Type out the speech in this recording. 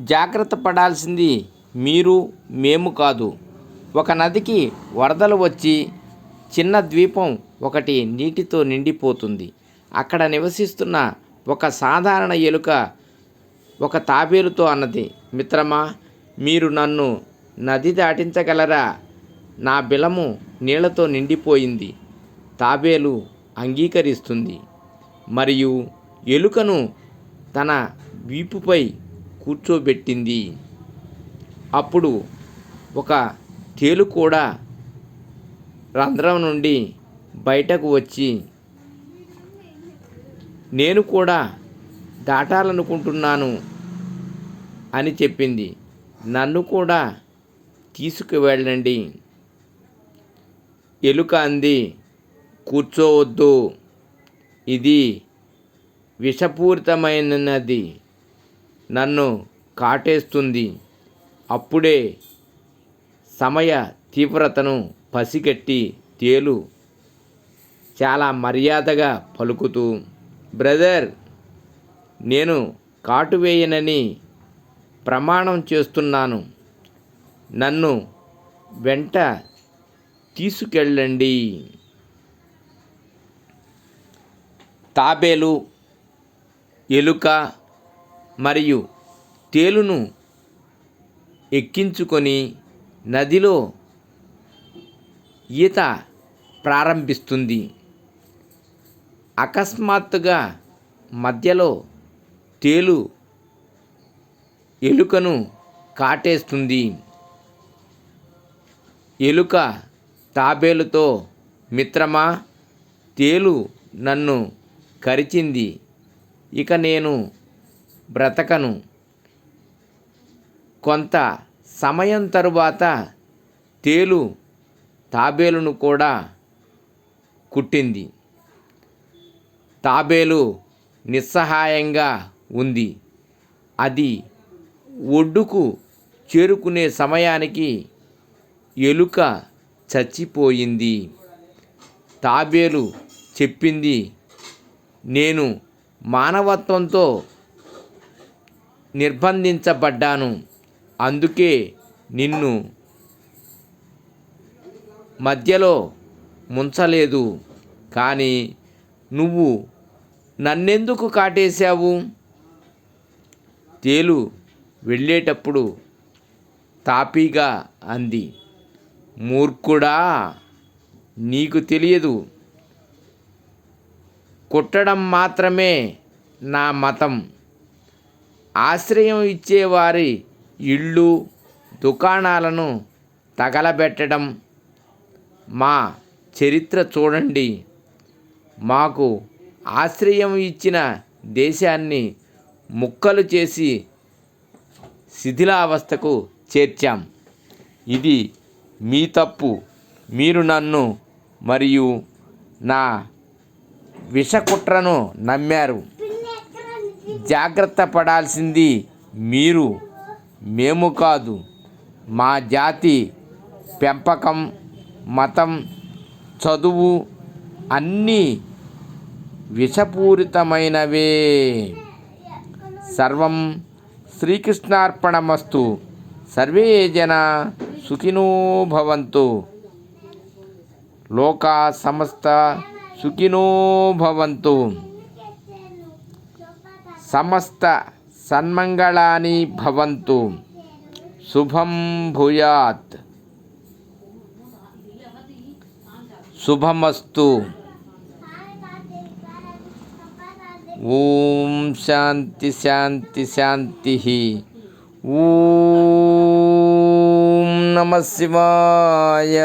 జాగ్రత్త పడాల్సింది మీరు మేము కాదు. ఒక నదికి వరదలు వచ్చి చిన్న ద్వీపం ఒకటి నీటితో నిండిపోతుంది. అక్కడ నివసిస్తున్న ఒక సాధారణ ఎలుక ఒక తాబేలుతో అన్నది. మిత్రమా మీరు నన్ను నది దాటించగలరా? నా బిలము నీళ్ళతో నిండిపోయింది. తాబేలు అంగీకరిస్తుంది. మరియు ఎలుకను తన వీపుపై కూర్చోబెట్టింది. అప్పుడు ఒక తేలు కూడా రంధ్రం నుండి బయటకు వచ్చి నేను కూడా దాటాలనుకుంటున్నాను అని చెప్పింది. నన్ను కూడా తీసుకువెళ్ళండి. ఎలుక అంది కూర్చోవద్దు. ఇది విషపూరితమైనది. నన్ను కాటేస్తుంది. అప్పుడే సమయ తీవ్రతను పసిగట్టి తేలు. చాలా మర్యాదగా పలుకుతూ బ్రదర్ నేను కాటు వేయనని ప్రమాణం చేస్తున్నాను. నన్ను వెంట తీసుకెళ్ళండి. తాబేలు ఎలుక మరియు తేలును ఎక్కించుకొని నదిలో ఈత ప్రారంభిస్తుంది. అకస్మాత్తుగా మధ్యలో తేలు ఎలుకను కాటేస్తుంది. ఎలుక తాబేలుతో మిత్రమా తేలు నన్ను కరిచింది. ఇక నేను బ్రతకను. కొంత సమయం తరువాత తేలు తాబేలును కూడా కుట్టింది. తాబేలు నిస్సహాయంగా ఉంది. అది ఒడ్డుకు చేరుకునే సమయానికి ఎలుక చచ్చిపోయింది. తాబేలు చెప్పింది నేను మానవత్వంతో నిర్బంధించబడ్డాను. అందుకే నిన్ను మధ్యలో ముంచలేదు. కానీ నువ్వు నన్నెందుకు కాటేశావు? తేలు వెళ్ళేటప్పుడు తాపీగా అంది. మూర్ఖుడా నీకు తెలియదు. కుట్టడం మాత్రమే నా మతం. ఆశ్రయం ఇచ్చేవారి ఇళ్ళు దుకాణాలను తగలబెట్టడం మా చరిత్ర చూడండి. మాకు ఆశ్రయం ఇచ్చిన దేశాన్ని ముక్కలు చేసి శిథిలావస్థకు చేర్చాం. ఇది మీ తప్పు. మీరు నన్ను మరియు నా విషకుట్రను నమ్మారు. జాగ్రత్త పడాల్సింది మీరు మేము కాదు. మా జాతి పెంపకం మతం చదువు అన్నీ విషపూరితమైనవే. సర్వం శ్రీకృష్ణార్పణమస్తు. సర్వే జన సుఖినో భవంతు. లోకా సమస్త సుఖినో భవంతు. समस्त सन्मंगलानी भवन्तु। शुभम भूयात्। शुभमस्तु। ओम शांति शांति शांति ही ओम नमः शिवाय।